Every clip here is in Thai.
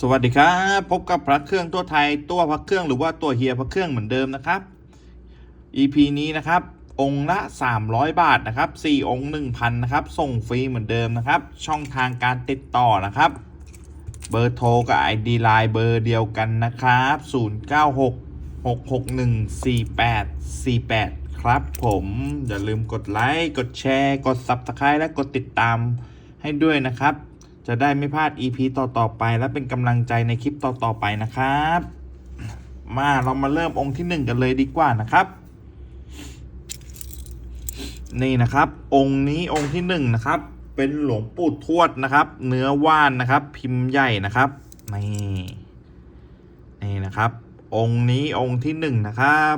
สวัสดีครับพบกับพระเครื่องตัวไทยตัวพระเครื่องหรือว่าตัวเฮียพระเครื่องเหมือนเดิมนะครับ EP นี้นะครับ องค์ละ 300 บาทนะครับ4องค์1,000นะครับส่งฟรีเหมือนเดิมนะครับ ช่องทางการติดต่อนะครับ เบอร์โทรกับ ID Line เบอร์เดียวกันนะครับ096 661 4848 ครับผม อย่าลืมกดไลค์ กดแชร์ กด Subscribe และกดติดตามให้ด้วยนะครับ จะได้ไม่พลาด EP ต่อๆไป และเป็นกำลังใจในคลิปต่อๆไปนะครับ มาเรามาเริ่มองค์ที่ 1 กันเลยดีกว่านะครับ นี่นะครับ องค์นี้องค์ที่1นะครับ เป็นหลวงปู่ทวดนะครับ เนื้อว่านนะครับ พิมพ์ใหญ่นะครับนี่นี่นะครับ องค์นี้องค์ที่1นะครับ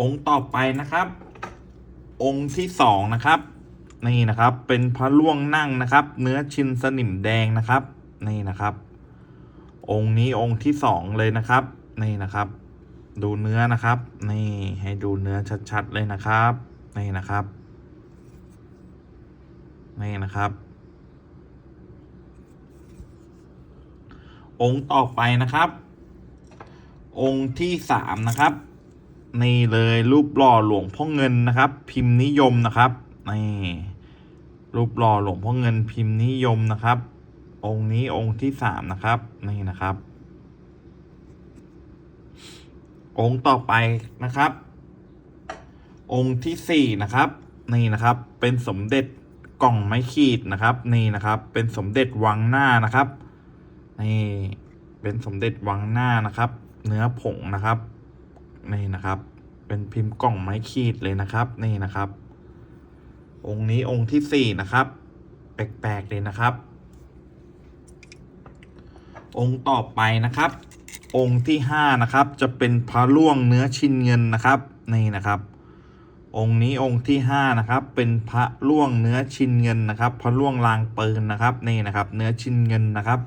องค์ต่อไปนะครับ องค์ที่สองนะครับ นี่นะครับ เป็นพระล่วงนั่งนะครับ เนื้อชินสนิมแดงนะครับ นี่นะครับ องค์นี้องค์ที่สองเลยนะครับ นี่นะครับ ดูเนื้อนะครับ นี่ให้ดูเนื้อชัดๆเลยนะครับ นี่นะครับ นี่นะครับ องค์ต่อไปนะครับ องค์ที่สามนะครับ นี่เลยรูปหล่อหลวงพ่อเงินนะครับ พิมพ์นิยมนะครับ นี่รูปหล่อหลวงพ่อเงินพิมพ์นิยมนะครับ องค์นี้องค์ที่สามนะครับ นี่นะครับ องค์ต่อไปนะครับ องค์ที่สี่นะครับ นี่นะครับ เป็นสมเด็จกล่องไม้ขีดนะครับ นี่นะครับ เป็นสมเด็จวังหน้านะครับ นี่เป็นสมเด็จวังหน้านะครับ เนื้อผงนะครับ นี่นะครับ เป็นพิมพ์กล่องไม้ขีดเลยนะครับ นี่นะครับ องค์นี้องค์ที่สี่นะครับ แปลกๆเลยนะครับ องค์ต่อไปนะครับ องค์ที่ห้านะครับ จะเป็นพระล่วงเนื้อชินเงินนะครับนี่นะครับ องค์นี้องค์ที่ห้านะครับ เป็นพระล่วงเนื้อชินเงินนะครับ พระล่วงลางปืนนะครับนี่นะครับ เนื้อชินเงินนะครับ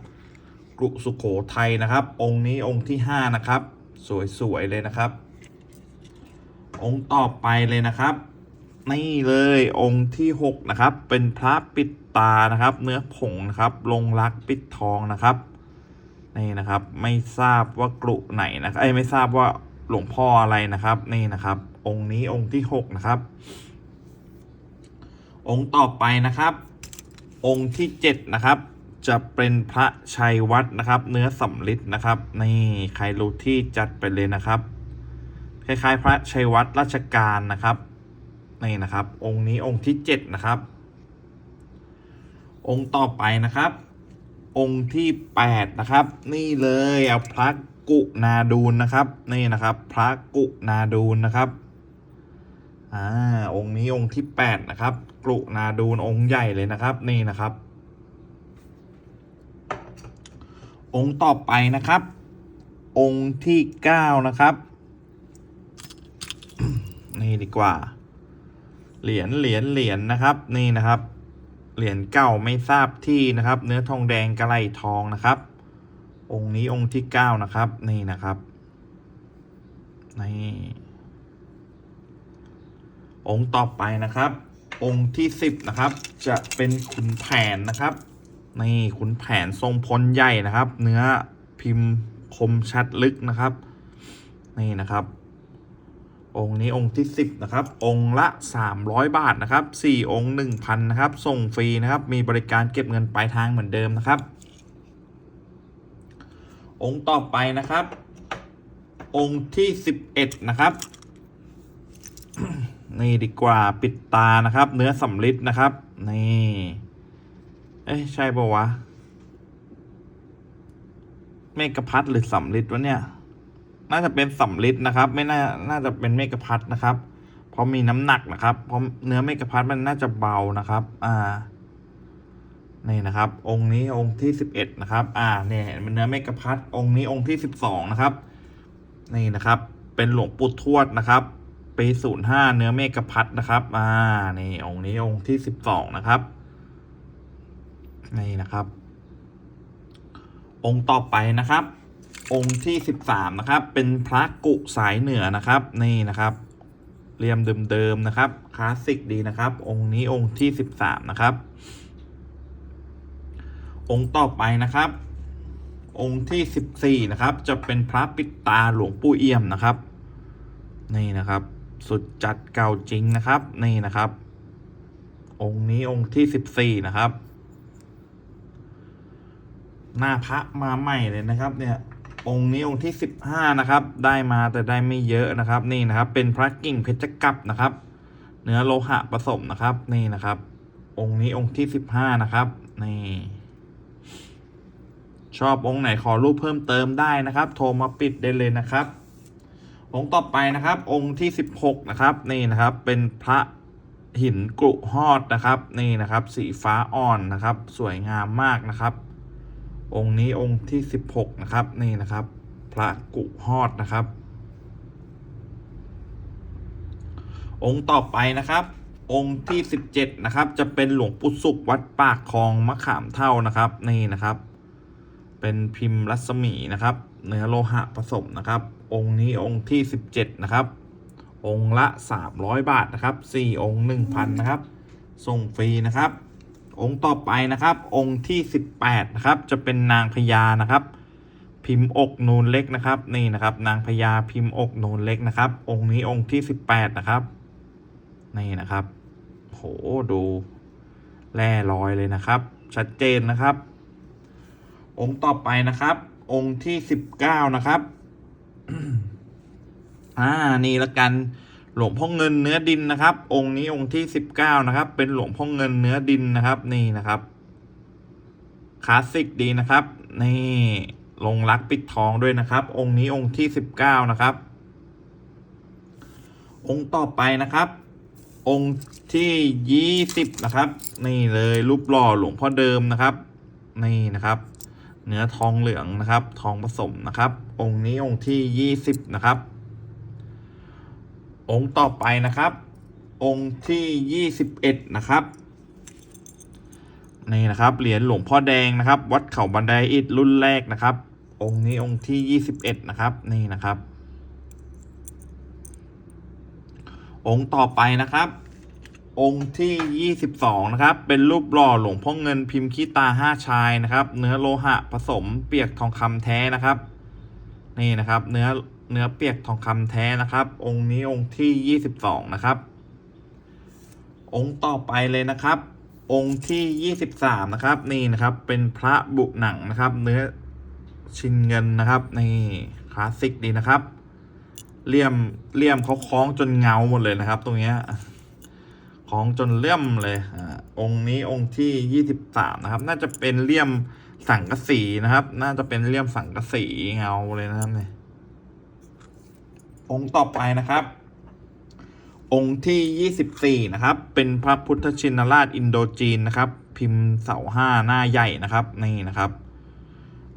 กรุสุโขทัยนะครับ องค์นี้องค์ที่ห้านะครับ สวยๆเลยนะครับ องค์ต่อไปเลยนะครับ นี่เลยองค์ที่หกนะครับ เป็นพระปิดตานะครับ เนื้อผงนะครับ ลงรักปิดทองนะครับนี่นะครับ ไม่ทราบว่ากรุไหนนะครับไอ้ไม่ทราบว่าหลวงพ่ออะไรนะครับ นี่นะครับ องค์นี้องค์ที่หกนะครับ องค์ต่อไปนะครับ องค์ที่เจ็ดนะครับ จะเป็นพระชัยวัดนะครับ เนื้อสำลิดนะครับนี่ใครรู้ที่จัดไปเลยนะครับ คล้ายๆ พระชัยวัดราชการนะครับ นี่นะครับ องค์นี้องค์ที่เจ็ดนะครับ องค์ต่อไปนะครับ องค์ที่แปดนะครับ นี่เลยเอาพระกุนาดูนนะครับ นี่นะครับ พระกุนาดูนนะครับอ่าองค์นี้องค์ที่แปดนะครับกุนาดูนองค์ใหญ่เลยนะครับ นี่นะครับ องค์ต่อไปนะครับ องค์ที่เก้านะครับ นี่ดีกว่า เหรียญเหรียญเหรียญนะครับ นี่นะครับ เหรียญเก่าไม่ทราบที่นะครับ เนื้อทองแดงกระไหลทองนะครับ องค์นี้องค์ที่เก้านะครับ นี่นะครับนี่องค์ต่อไปนะครับ องค์ที่สิบนะครับ จะเป็นขุนแผนนะครับนี่ขุนแผนทรงพลใหญ่นะครับ เนื้อพิมพ์คมชัดลึกนะครับ นี่นะครับ องค์นี้องค์ที่สิบนะครับ องค์ละสามร้อยบาทนะครับสี่องค์หนึ่งพันนะครับ ส่งฟรีนะครับ มีบริการเก็บเงินปลายทางเหมือนเดิมนะครับ องค์ต่อไปนะครับ องค์ที่สิบเอ็ดนะครับ นี่ดีกว่าปิดตานะครับ เนื้อสำลิดนะครับ นี่ เอ้ยใช่ปะวะ เมกะพัดหรือสำลิดวะเนี่ย น่าจะเป็นสำลิดนะครับ ไม่น่าน่าจะเป็นเมกะพัดนะครับ เพราะมีน้ำหนักนะครับ เพราะเนื้อเมกะพัดมันน่าจะเบานะครับ อ่านี่นะครับ องค์นี้องค์ที่สิบเอ็ดนะครับ อ่าเนี่ยมันเนื้อเมกะพัดองค์นี้องค์ที่สิบสองนะครับนี่นะครับ เป็นหลวงปู่ทวดนะครับปีศูนย์ห้าเนื้อเมกะพัดนะครับ อ่านี่องค์นี้องค์ที่สิบสองนะครับนี่นะครับ องค์ต่อไปนะครับ องค์ที่สิบสามนะครับ เป็นพระกุสายเหนือนะครับ นี่นะครับเรียมเดิมๆนะครับคลาสสิกดีนะครับ องค์นี้องค์ที่สิบสามนะครับ องค์ต่อไปนะครับ องค์ที่สิบสี่นะครับ จะเป็นพระปิดตาหลวงปู่เอี่ยมนะครับ นี่นะครับ สุดจัดเก่าจริงนะครับ นี่นะครับ องค์นี้องค์ที่สิบสี่นะครับหน้าพระมาใหม่เลยนะครับเนี่ย องค์นี้องค์ที่สิบห้านะครับ ได้มาแต่ได้ไม่เยอะนะครับ นี่นะครับ เป็นพระกิ่งเพชรกัปนะครับ เนื้อโลหะผสมนะครับ นี่นะครับ องค์นี้องค์ที่สิบห้านะครับ นี่ ชอบองค์ไหนขอรูปเพิ่มเติมได้นะครับ โทรมาปิดได้เลยนะครับ องค์ต่อไปนะครับ องค์ที่สิบหกนะครับ นี่นะครับ เป็นพระหินกรุหอดนะครับ นี่นะครับ สีฟ้าอ่อนนะครับ สวยงามมากนะครับ องค์นี้องค์ที่สิบหกนะครับ นี่นะครับ พระกุหอดนะครับ องค์ต่อไปนะครับ องค์ที่สิบเจ็ดนะครับ จะเป็นหลวงปู่สุขวัดปากคลองมะขามเท่านะครับ นี่นะครับ เป็นพิมพ์รัศมีนะครับ เนื้อโลหะผสมนะครับ องค์นี้องค์ที่สิบเจ็ดนะครับ องค์ละสามร้อยบาทนะครับสี่องค์หนึ่งพันนะครับ ส่งฟรีนะครับ องค์ต่อไปนะครับ องค์ที่สิบแปดนะครับจะเป็นนางพญานะครับ พิมพ์อกนูนเล็กนะครับ นี่นะครับ นางพญาพิมพ์อกนูนเล็กนะครับ องค์นี้องค์ที่สิบแปดนะครับนี่นะครับโหดูแร่รอยเลยนะครับ ชัดเจนนะครับ องค์ต่อไปนะครับ องค์ที่สิบเก้านะครับอ่านี่ละกัน หลวงพ่อเงินเนื้อดินนะครับ องค์นี้องค์ที่สิบเก้านะครับ เป็นหลวงพ่อเงินเนื้อดินนะครับ นี่นะครับคลาสสิกดีนะครับ นี่ลงรักปิดทองด้วยนะครับ องค์นี้องค์ที่สิบเก้านะครับ องค์ต่อไปนะครับ องค์ที่ยี่สิบนะครับ นี่เลยรูปหล่อหลวงพ่อเดิมนะครับ นี่นะครับ เนื้อทองเหลืองนะครับ ทองผสมนะครับ องค์นี้องค์ที่ยี่สิบนะครับ องค์ต่อไปนะครับ องค์ที่ยี่สิบเอ็ดนะครับนี่นะครับเหรียญหลวงพ่อแดงนะครับ วัดเขาบันไดอิฐรุ่นแรกนะครับ องค์นี้องค์ที่ยี่สิบเอ็ดนะครับนี่นะครับ องค์ต่อไปนะครับ องค์ที่ 22 นะครับ เป็นรูปหล่อหลวงพ่อเงินพิมพ์ขี้ตาห้าชายนะครับ เนื้อโลหะผสมเปียกทองคำแท้นะครับนี่นะครับ เนื้อ เนื้อเปียกทองคำแท้นะครับ องค์นี้องค์ที่ 22 นะครับ องค์ต่อไปเลยนะครับ องค์ที่ 23 นะครับ นี่นะครับ เป็นพระบุหนังนะครับ เนื้อชินเงินนะครับนี่คลาสสิกดีนะครับเลี่ยมเลี่ยมเขาคล้องจนเงาหมดเลยนะครับ ตรงเนี้ยคล้องจนเลี่ยมเลยอ่าองค์นี้องค์ที่ยี่สิบสามนะครับ น่าจะเป็นเลี่ยมสังกะสีนะครับ น่าจะเป็นเลี่ยมสังกะสีเงาเลยนะครับเนี่ย องค์ต่อไปนะครับ องค์ที่ยี่สิบสี่นะครับ เป็นพระพุทธชินราชอินโดจีนนะครับ พิมพ์เสาห้าหน้าใหญ่นะครับนี่นะครับ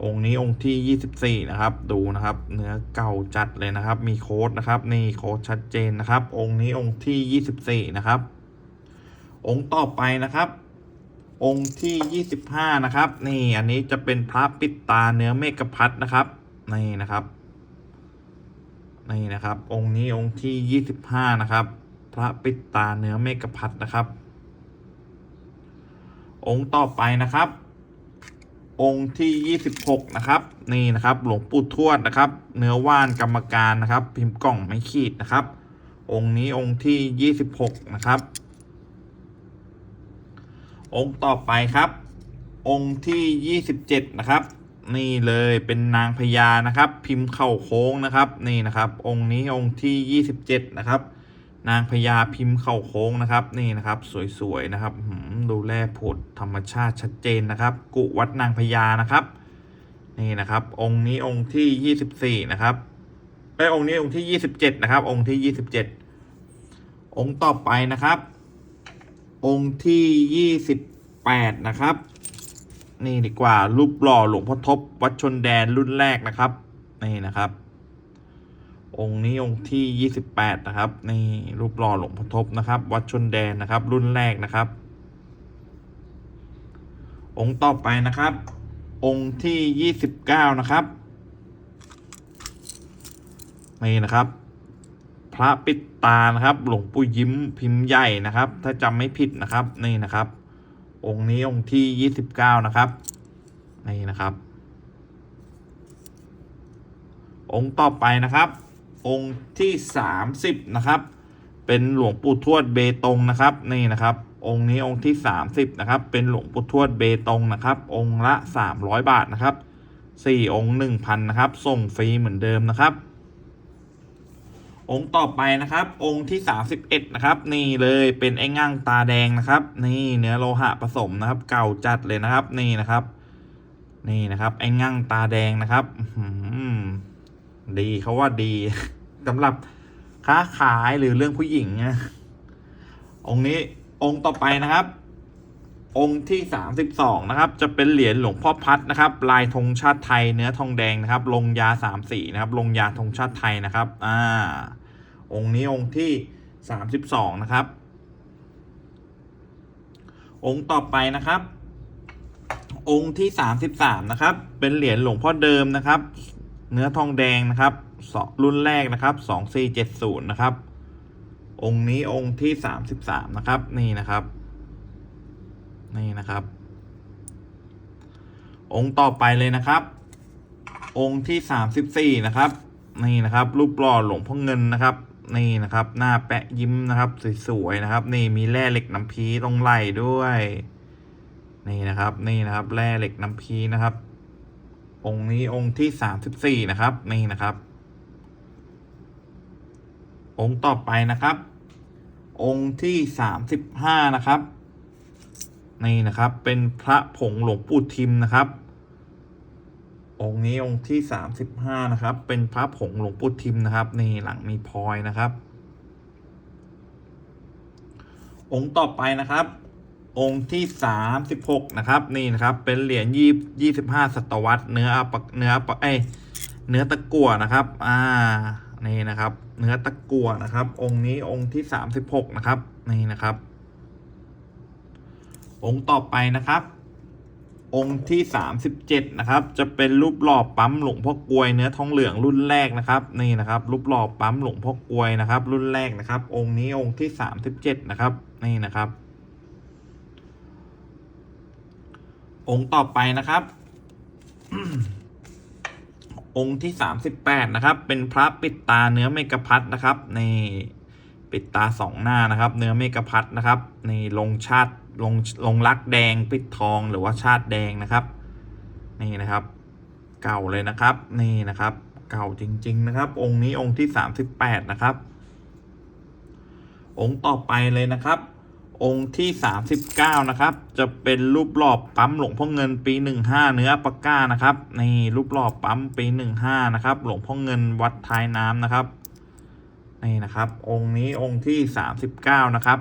องค์นี้องค์ที่ 24 นะครับ ดูนะครับ เนื้อเก่าจัดเลยนะครับ มีโค้ดนะครับ นี่โค้ดชัดเจนนะครับ องค์นี้องค์ที่ 24 นะครับ องค์ต่อไปนะครับองค์ที่ 25 นะครับ นี่ อันนี้จะเป็นพระปิดตาเนื้อเมกะพัดนะครับ นี่นะครับ นี่นะครับ องค์นี้องค์ที่ 25 นะครับ พระปิดตาเนื้อเมกพัดนะครับ องค์ต่อไปนะครับ องค์ที่ 26 นะครับ นี่นะครับหลวงปู่ทวดนะครับ เนื้อว่านกรรมการนะครับ พิมพ์กล่องไม่ขีดนะครับ องค์นี้องค์ที่ 26 นะครับ องค์ต่อไปครับ องค์ที่ 27 นะครับ นี่เลยเป็นนางพญานะครับ พิมพ์เข่าโค้งนะครับ นี่นะครับ องค์นี้องค์ที่ 27 นะครับ นางพญาพิมพ์เข่าโค้งนะครับ นี่นะครับ สวยๆนะครับดูแลผดธรรมชาติชัดเจนนะครับ กุวัดนางพญานะครับ นี่นะครับ องค์นี้องค์ที่ 24 นะครับไอองค์นี้องค์ที่ 27 นะครับ องค์ที่ 27 องค์ต่อไปนะครับ องค์ที่ 28 นะครับ นี่ดีกว่ารูปหล่อหลวงพ่อทบวัดชนแดนรุ่นแรกนะครับ นี่นะครับ องค์นี้องค์ที่ 28 นะครับ นี่รูปหล่อหลวงพ่อทบนะครับ วัดชนแดนนะครับ รุ่นแรกนะครับ องค์ต่อไปนะครับ องค์ที่ 29 นะครับนี่นะครับ พระปิดตานะครับ หลวงปู่ยิ้มพิมพ์ใหญ่นะครับ ถ้าจำไม่ผิดนะครับนี่นะครับ องค์นี้องค์ที่29นะครับ นี่นะครับ องค์ต่อไปนะครับ องค์ที่สามสิบนะครับ เป็นหลวงปู่ทวดเบตงนะครับ นี่นะครับ องค์นี้องค์ที่สามสิบนะครับ เป็นหลวงปู่ทวดเบตงนะครับ องค์ละสามร้อยบาทนะครับสี่องค์หนึ่งพันนะครับ ส่งฟรีเหมือนเดิมนะครับ องค์ต่อไปนะครับ องค์ที่สามสิบเอ็ดนะครับ นี่เลยเป็นไอ้ง่างตาแดงนะครับ นี่เนื้อโลหะผสมนะครับ เก่าจัดเลยนะครับ นี่นะครับ นี่นะครับ ไอ้ง่างตาแดงนะครับดีเขาว่าดีสำหรับค้าขายหรือเรื่องผู้หญิงนะองค์นี้องค์ต่อไปนะครับ องค์ที่สามสิบสองนะครับ จะเป็นเหรียญหลวงพ่อพัดนะครับ ลายธงชาติไทยเนื้อทองแดงนะครับ ลงยาสามสีนะครับ ลงยาธงชาติไทยนะครับ อ่า องค์นี้องค์ที่สามสิบสองนะครับ องค์ต่อไปนะครับ องค์ที่สามสิบสามนะครับ เป็นเหรียญหลวงพ่อเดิมนะครับ เนื้อทองแดงนะครับสองรุ่นแรกนะครับสองสี่เจ็ดศูนย์นะครับ องค์นี้องค์ที่สามสิบสามนะครับ นี่นะครับ นี่นะครับ องค์ต่อไปเลยนะครับ องค์ที่สามสิบสี่นะครับ นี่นะครับ รูปหล่อหลวงพ่อเงินนะครับ นี่นะครับ หน้าแปะยิ้มนะครับ สวยๆนะครับ นี่มีแร่เหล็กน้ำพีตรงไหล่ด้วย นี่นะครับ นี่นะครับ แร่เหล็กน้ำพีนะครับ องค์นี้องค์ที่สามสิบสี่นะครับ นี่นะครับ องค์ต่อไปนะครับองค์ที่สามสิบห้านะครับ นี่นะครับ เป็นพระผงหลวงปู่ทิมนะครับ องค์นี้องค์ที่สามสิบห้านะครับ เป็นพระผงหลวงปู่ทิมนะครับนี่หลังมีพลอยนะครับ องค์ต่อไปนะครับ องค์ที่สามสิบหกนะครับนี่นะครับเป็นเหรียญยี่ยี่สิบห้าศตวรรษเนื้อปะเนื้อปเอ้เนื้อตะกั่วนะครับ อ่า นี่นะครับ เนื้อตะกั่วนะครับ องค์นี้องค์ที่สามสิบหกนะครับ นี่นะครับ องค์ต่อไปนะครับ องค์ที่สามสิบเจ็ดนะครับ จะเป็นรูปหล่อปั๊มหลวงพ่อกลวยเนื้อทองเหลืองรุ่นแรกนะครับนี่นะครับ รูปหล่อปั๊มหลวงพ่อกลวยนะครับ รุ่นแรกนะครับ องค์นี้องค์ที่สามสิบเจ็ดนะครับนี่นะครับ องค์ต่อไปนะครับองค์ที่สามสิบแปดนะครับ เป็นพระปิดตาเนื้อเมกะพัดนะครับนี่ ปิดตาสองหน้านะครับ เนื้อเมกะพัดนะครับนี่ลงชาติลงลงลักแดงปิดทองหรือว่าชาติแดงนะครับนี่นะครับ เก่าเลยนะครับนี่นะครับ เก่าจริง ๆ นะครับ องค์นี้องค์ที่สามสิบแปดนะครับ องค์ต่อไปเลยนะครับ องค์ที่สามสิบเก้านะครับ จะเป็นรูปหล่อปั๊มหลวงพ่อเงินปีหนึ่งห้าเนื้อปากก้านะครับนี่รูปหล่อปั๊มปีหนึ่งห้านะครับ หลวงพ่อเงินวัดท้ายน้ำนะครับ นี่นะครับ องค์นี้องค์ที่สามสิบเก้านะครับ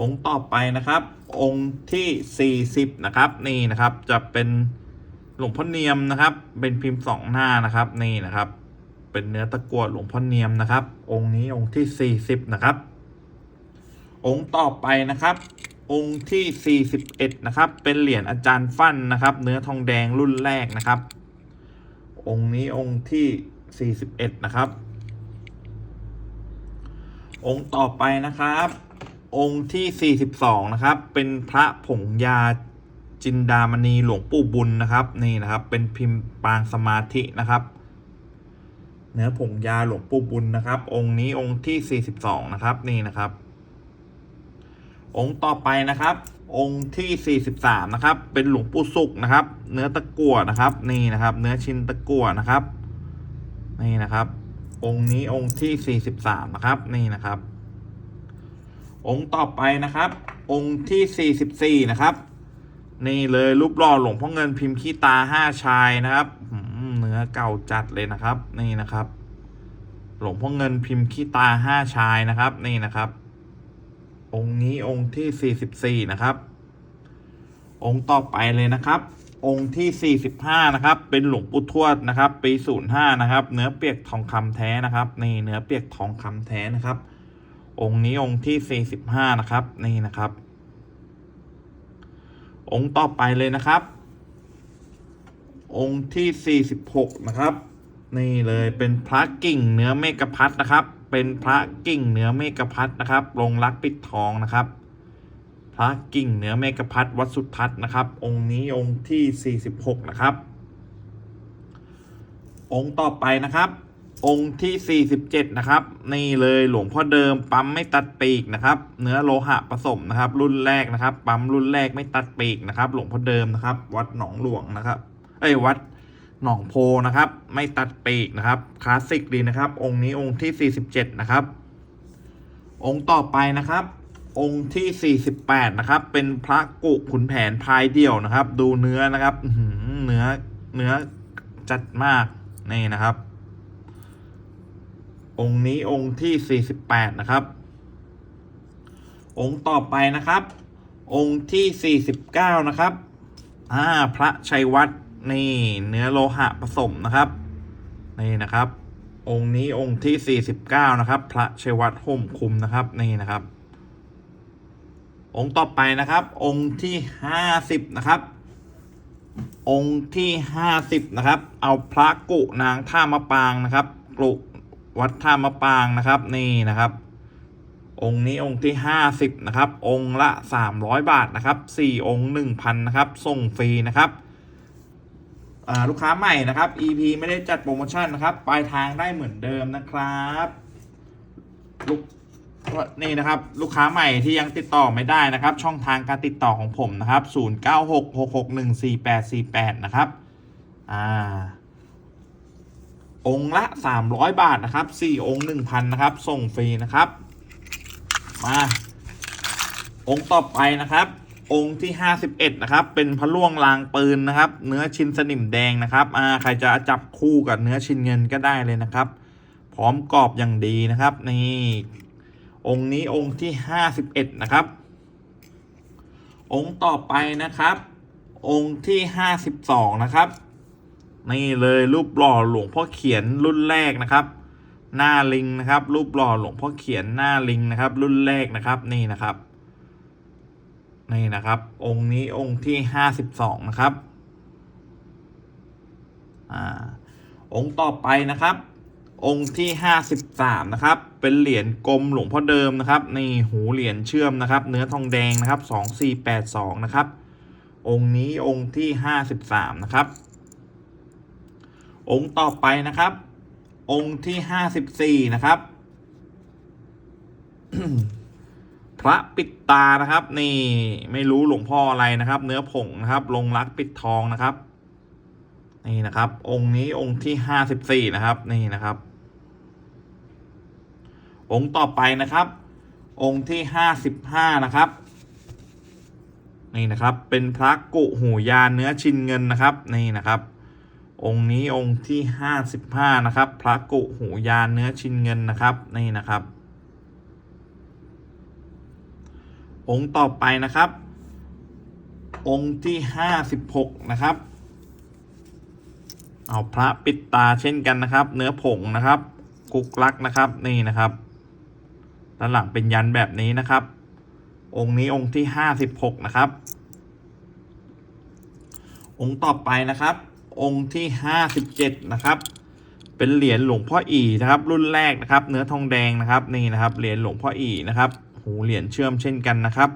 องค์ต่อไปนะครับ องค์ที่สี่สิบนะครับ นี่นะครับจะเป็นหลวงพ่อเนียมนะครับ เป็นพิมพ์สองหน้านะครับ นี่นะครับ เป็นเนื้อตะกั่วหลวงพ่อเนียมนะครับ องค์นี้องค์ที่สี่สิบนะครับ องค์ต่อไปนะครับ องค์ที่41นะครับ เป็นเหรียญอาจารย์ฟั่นนะครับ เนื้อทองแดงรุ่นแรกนะครับ องค์นี้องค์ที่41นะครับ องค์ต่อไปนะครับ องค์ที่ 42 นะครับ เป็นพระผงยาจินดามณีหลวงปู่บุญนะครับ นี่นะครับ เป็นพิมพ์ปางสมาธินะครับเนื้อผงยาหลวงปู่บุญนะครับ องค์นี้องค์ที่ 42 นะครับ นี่นะครับ องค์ต่อไปนะครับ องค์ที่ 43 นะครับ เป็นหลวงปู่สุกนะครับ เนื้อตะกั่วนะครับ นี่นะครับ เนื้อชิ้นตะกั่วนะครับ นี่นะครับ องค์นี้องค์ที่ 43 นะครับ นี่นะครับ องค์ต่อไปนะครับ องค์ที่ 44 นะครับ นี่เลยรูปหล่อหลวงพ่อเงินพิมพ์ขี้ตาห้าชายนะครับเนื้อเก่าจัดเลยนะครับ นี่นะครับ หลวงพ่อเงินพิมพ์ขี้ตาห้าชายนะครับ นี่นะครับ องค์นี้องค์ที่ 44 นะครับ องค์ต่อไปเลยนะครับ องค์ที่ 45 นะครับ เป็นหลวงปู่ทวดนะครับ ปี 05 นะครับ เนื้อเปียกทองคำแท้นะครับ นี่เนื้อเปียกทองคำแท้นะครับ องค์นี้องค์ที่ 45 นะครับ นี่นะครับ องค์ต่อไปเลยนะครับ องค์ที่ 46 นะครับ นี่เลยเป็นพระกิ่งเนื้อเมกะพัดนะครับ เป็นพระกิ่งเนื้อเมกะพัดนะครับลงรักปิดทองนะครับ ระกิ่งเหนือเมกพัทวัดสุทัศน์นะครับ องค์นี้องค์ที่ 46 นะครับ องค์ต่อไปนะครับ องค์ที่ 47 นะครับ นี่เลยหลวงพ่อเดิมปั๊มไม่ตัดปีกนะครับ เนื้อโลหะผสมนะครับ รุ่นแรกนะครับ ปั๊มรุ่นแรกไม่ตัดปีกนะครับ หลวงพ่อเดิมนะครับ วัดหนองหลวงนะครับ เอ้ยวัดหนองโพนะครับ ไม่ตัดปีกนะครับคลาสสิกดีนะครับ องค์นี้องค์ที่ 47 นะครับ องค์ต่อไปนะครับ องค์ที่ 48 นะครับ เป็นพระกุขุนแผนพายเดี่ยวนะครับ ดูเนื้อนะครับหือเนื้อเนื้อจัดมากนี่นะครับ องค์นี้องค์ที่ 48 นะครับ องค์ต่อไปนะครับ องค์ที่ 49 นะครับอ่าพระชัยวัฒน์นี่ เนื้อโลหะผสมนะครับ นี่นะครับ องค์นี้องค์ที่ 49 นะครับ พระชัยวัฒน์ห่มคุมนะครับ นี่นะครับ องค์ต่อไปนะครับ องค์ที่50นะครับ องค์ที่50นะครับ เอาพระกุนางท่ามะปางนะครับกุวัดท่ามะปางนะครับนี่นะครับ องค์นี้องค์ที่50นะครับ องค์ละ300บาทนะครับ4องค์1,000นะครับส่งฟรีนะครับลูกค้าใหม่นะครับ EP ไม่ได้จัดโปรโมชั่นนะครับ ปลายทางได้เหมือนเดิมนะครับลูก นี่นะครับลูกค้าใหม่ที่ยังติดต่อไม่ได้นะครับ ช่องทางการติดต่อของผมนะครับ 0966614848 นะครับอ่าองค์ละ 300 บาทนะครับ 4 องค์ 1,000 นะครับ ส่งฟรีนะครับ มา องค์ต่อไปนะครับ องค์ที่ 51 นะครับ เป็นพระล่วงลางปืนนะครับ เนื้อชิ้นสนิมแดงนะครับอ่าใครจะจับคู่กับเนื้อชิ้นเงินก็ได้เลยนะครับ พร้อมกรอบอย่างดีนะครับ นี่ องค์นี้องค์ที่51นะครับ องค์ต่อไปนะครับ องค์ที่52นะครับ นี่เลยรูปหล่อหลวงพ่อเขียนรุ่นแรกนะครับ หน้าลิงนะครับ รูปหล่อหลวงพ่อเขียนหน้าลิงนะครับ รุ่นแรกนะครับนี่นะครับนี่นะครับ องค์นี้องค์ที่52นะครับ อ่า องค์ต่อไปนะครับ องค์ที่ 53 นะครับ เป็นเหรียญกลมหลวงพ่อเดิมนะครับนี่หูเหรียญเชื่อมนะครับ เนื้อทองแดงนะครับ 2482 นะครับ องค์นี้องค์ที่ 53 นะครับ องค์ต่อไปนะครับ องค์ที่ 54 นะครับ พระปิดตานะครับ นี่ไม่รู้หลวงพ่ออะไรนะครับ เนื้อผงนะครับ ลงรักปิดทองนะครับนี่นะครับ องค์นี้องค์ที่54นะครับ นี่นะครับ องค์ต่อไปนะครับ องค์ที่55นะครับ นี่นะครับ เป็นพระกุหูยานเนื้อชินเงินนะครับ นี่นะครับ องค์นี้องค์ที่ห้าสิบห้านะครับ พระกุหูยานเนื้อชินเงินนะครับ นี่นะครับ องค์ต่อไปนะครับ องค์ที่ห้าสิบหกนะครับเอาพระปิดตาเช่นกันนะครับ เนื้อผงนะครับกุกลักนะครับนี่นะครับ ด้านหลังเป็นยันแบบนี้นะครับ องค์นี้องค์ที่ห้าสิบหกนะครับ องค์ต่อไปนะครับ องค์ที่57นะครับ เป็นเหรียญหลวงพ่ออีนะครับ รุ่นแรกนะครับ เนื้อทองแดงนะครับนี่นะครับเหรียญหลวงพ่ออีนะครับหูเหรียญเชื่อมเช่นกันนะครับ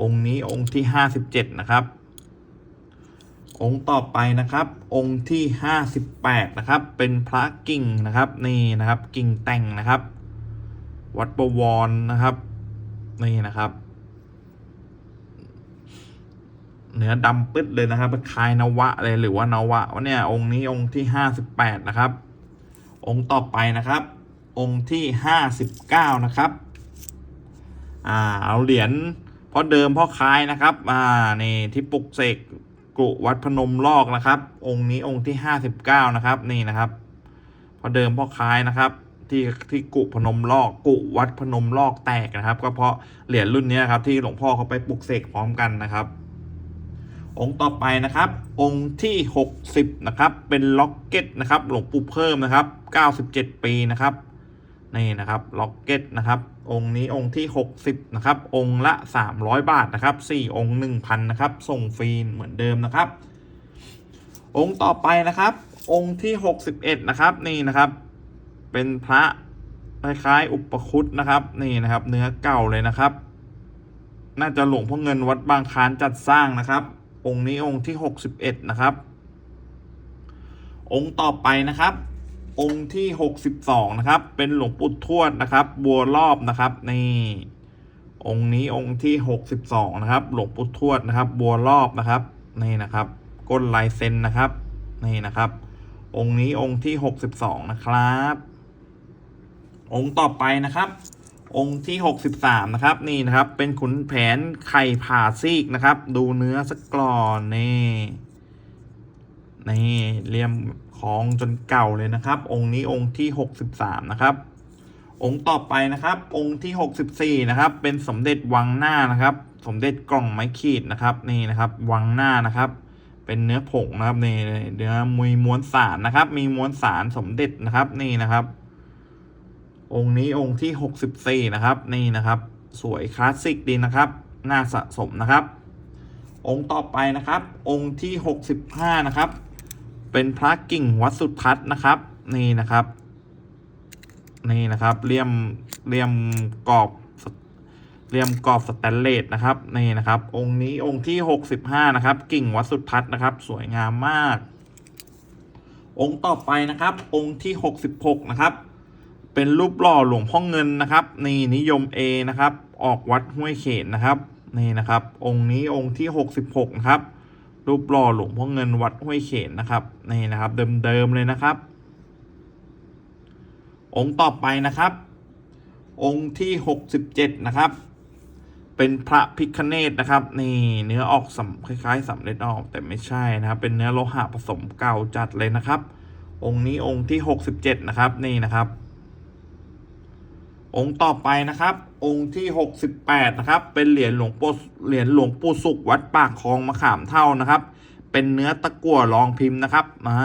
องค์นี้องค์ที่57นะครับ องค์ต่อไปนะครับ องค์ที่58นะครับ เป็นพระกิ่งนะครับนี่นะครับ กิ่งแต่งนะครับ วัดประวรนะครับ นี่นะครับ เนื้อดำปึ๊ดเลยนะครับคลายนวะเลยหรือว่านวะวะเนี่ย องค์นี้องค์ที่ห้าสิบแปดนะครับ องค์ต่อไปนะครับ องค์ที่ห้าสิบเก้านะครับอ่าเอาเหรียญพ่อเดิมพ่อคล้ายนะครับ อ่านี่ที่ปลุกเสกกุวัดพนมลอกนะครับ องค์นี้องค์ที่ห้าสิบเก้านะครับ นี่นะครับพ่อเดิมพ่อคล้ายนะครับ ที่ที่กุพนมลอกกุวัดพนมลอกแตกนะครับ ก็เพราะเหรียญรุ่นนี้ครับที่หลวงพ่อเขาไปปลุกเสกพร้อมกันนะครับ องค์ต่อไปนะครับ องค์ที่ 60นะครับเป็นล็อกเก็ตนะครับ หลวงปู่เพิ่มนะครับ 97 ปีนะครับนี่นะครับล็อกเก็ตนะครับ องค์นี้องค์ที่ 60นะครับองค์ละ 300 บาทนะครับ 4 องค์ 1,000นะครับส่งฟรีเหมือนเดิมนะครับ องค์ต่อไปนะครับ องค์ที่ 61นะครับนี่นะครับ เป็นพระคล้ายๆอุปคุตนะครับ นี่นะครับ เนื้อเก่าเลยนะครับ น่าจะหลวงพ่อเงินวัดบางคานจัดสร้างนะครับ องค์นี้องค์ที่หกสิบเอ็ดนะครับ องค์ต่อไปนะครับ องค์ที่หกสิบสองนะครับ เป็นหลวงปู่ทวดนะครับ บัวรอบนะครับนี่องค์นี้องค์ที่หกสิบสองนะครับ หลวงปู่ทวดนะครับ บัวรอบนะครับนี่นะครับ ก้นลายเซ็นนะครับนี่นะครับ องค์นี้องค์ที่หกสิบสองนะครับ องค์ต่อไปนะครับ องค์ที่หกสิบสามนะครับ นี่นะครับ เป็นขุนแผนไข่ผ่าซีกนะครับ ดูเนื้อสักกรอนนี่นี่เลี่ยมของจนเก่าเลยนะครับ องค์นี้องค์ที่หกสิบสามนะครับ องค์ต่อไปนะครับ องค์ที่หกสิบสี่นะครับ เป็นสมเด็จวังหน้านะครับ สมเด็จกล่องไม้ขีดนะครับ นี่นะครับ วังหน้านะครับเป็นเนื้อผงนะครับนี่เนื้อมุยม้วนสารนะครับ มีม้วนสารสมเด็จนะครับนี่นะครับ องค์นี้องค์ที่หกสิบสี่นะครับ นี่นะครับ สวยคลาสสิกดีนะครับ น่าสะสมนะครับ องค์ต่อไปนะครับ องค์ที่หกสิบห้านะครับ เป็นพระกิ่งวัดสุทัศน์นะครับ นี่นะครับ นี่นะครับเลี่ยมเลี่ยมกรอบเลี่ยมกรอบสแตนเลสนะครับนี่นะครับ องค์นี้องค์ที่หกสิบห้านะครับ กิ่งวัดสุทัศน์นะครับ สวยงามมาก องค์ต่อไปนะครับ องค์ที่หกสิบหกนะครับ เป็นรูปหล่อหลวงพ่อเงินนะครับนี่นิยม A นะครับ ออกวัดห้วยเขตนะครับนี่นะครับ องค์นี้องค์ที่หกสิบหกนะครับรูปหล่อหลวงพ่อเงินวัดห้วยเขตนะครับนี่นะครับ เดิมๆเลยนะครับ องค์ต่อไปนะครับ องค์ที่หกสิบเจ็ดนะครับ เป็นพระพิคเนตนะครับนี่เนื้อออกสคล้ายๆสำเร็จออกแต่ไม่ใช่นะครับ เป็นเนื้อโลหะผสมเก่าจัดเลยนะครับ องค์นี้องค์ที่หกสิบเจ็ดนะครับนี่นะครับ องค์ต่อไปนะครับ องค์ที่หกสิบแปดนะครับ เป็นเหรียญหลวงปู่เหรียญหลวงปู่สุขวัดปากคลองมะขามเท่านะครับ เป็นเนื้อตะกั่วรองพิมพ์นะครับมา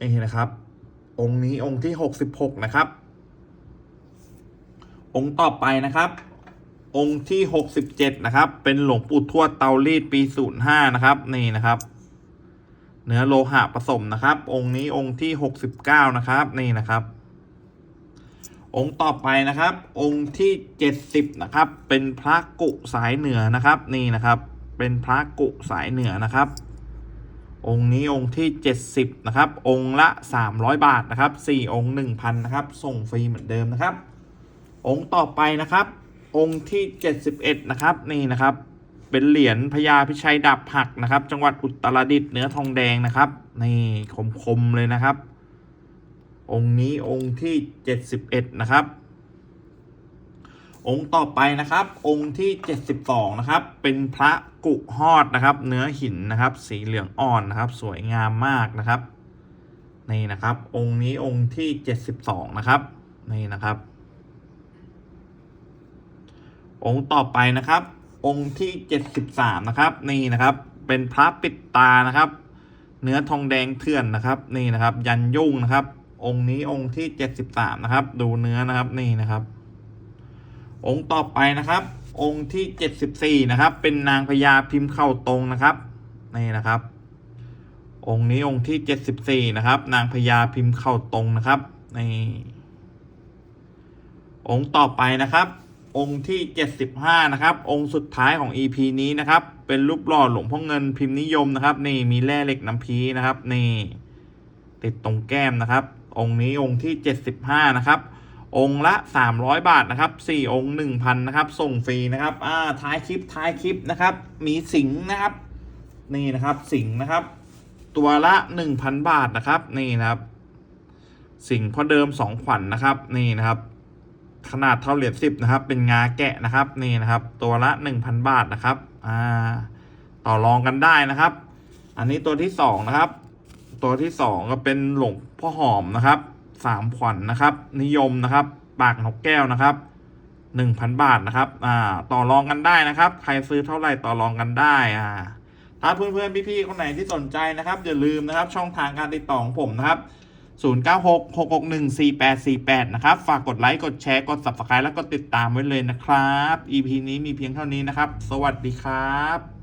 นี่นะครับ องค์นี้องค์ที่หกสิบหกนะครับ องค์ต่อไปนะครับ องค์ที่หกสิบเจ็ดนะครับ เป็นหลวงปู่ทวดเตารีดปีศูนย์ห้านะครับ นี่นะครับ เนื้อโลหะผสมนะครับ องค์นี้องค์ที่หกสิบเก้านะครับ นี่นะครับ องค์ต่อไปนะครับ องค์ที่เจ็ดสิบนะครับ เป็นพระกุสายเหนือนะครับ นี่นะครับ เป็นพระกุสายเหนือนะครับ องค์นี้องค์ที่เจ็ดสิบนะครับ องค์ละสามร้อยบาทนะครับสี่องค์หนึ่งพันนะครับ ส่งฟรีเหมือนเดิมนะครับ องค์ต่อไปนะครับ องค์ที่เจ็ดสิบเอ็ดนะครับ นี่นะครับ เป็นเหรียญพญาพิชัยดาบหักนะครับ จังหวัดอุตรดิตถ์เนื้อทองแดงนะครับ นี่คมๆเลยนะครับ องค์นี้องค์ที่เจ็ดสิบเอ็ดนะครับ องค์ต่อไปนะครับ องค์ที่เจ็ดสิบสองนะครับ เป็นพระกุฮอดนะครับ เนื้อหินนะครับ สีเหลืองอ่อนนะครับ สวยงามมากนะครับนี่นะครับ องค์นี้องค์ที่เจ็ดสิบสองนะครับนี่นะครับ องค์ต่อไปนะครับ องค์ที่เจ็ดสิบสามนะครับ นี่นะครับ เป็นพระปิดตานะครับ เนื้อทองแดงเถื่อนนะครับ นี่นะครับ ยันยุ่งนะครับ องค์นี้องค์ที่เจ็ดสิบสามนะครับ ดูเนื้อนะครับนี่นะครับ องค์ต่อไปนะครับ องค์ที่เจ็ดสิบสี่นะครับ เป็นนางพญาพิมพ์เข้าตรงนะครับนี่นะครับ องค์นี้องค์ที่เจ็ดสิบสี่นะครับ นางพญาพิมพ์เข้าตรงนะครับนี่องค์ต่อไปนะครับ องค์ที่เจ็ดสิบห้านะครับ องค์สุดท้ายของ EP นี้นะครับ เป็นรูปหล่อหลวงพ่อเงินพิมพ์นิยมนะครับ นี่มีแร่เหล็กน้ำพีนะครับ นี่ติดตรงแก้มนะครับ องค์นี้องค์ที่เจ็ดสิบห้านะครับ องค์ละสามร้อยบาทนะครับสี่องค์หนึ่งพันนะครับ ส่งฟรีนะครับอ่าท้ายคลิปท้ายคลิปนะครับ มีสิงนะครับ นี่นะครับสิงนะครับ ตัวละหนึ่งพันบาทนะครับ นี่นะครับ สิงพ่อเดิมสองขวัญนนะครับ นี่นะครับ ขนาดเท่าเหรียญสิบนะครับ เป็นงาแกะนะครับ นี่นะครับ ตัวละหนึ่งพันบาทนะครับอ่าต่อรองกันได้นะครับ อันนี้ตัวที่สองนะครับ ตัวที่สองก็เป็นหลวงพ่อหอมนะครับสามขวัญนนะครับ นิยมนะครับ ปากนกแก้วนะครับหนึ่งพันบาทนะครับ อ่า ต่อรองกันได้นะครับ ใครซื้อเท่าไหร่ต่อรองกันได้ อ่า ถ้าเพื่อนๆ พี่ๆ คนไหนที่สนใจนะครับ อย่าลืมนะครับ ช่องทางการติดต่อของผมนะครับ 0966614848 นะครับ ฝากกดไลค์ กดแชร์ กด subscribe แล้วก็ติดตามไว้เลยนะครับ EP นี้มีเพียงเท่านี้นะครับ สวัสดีครับ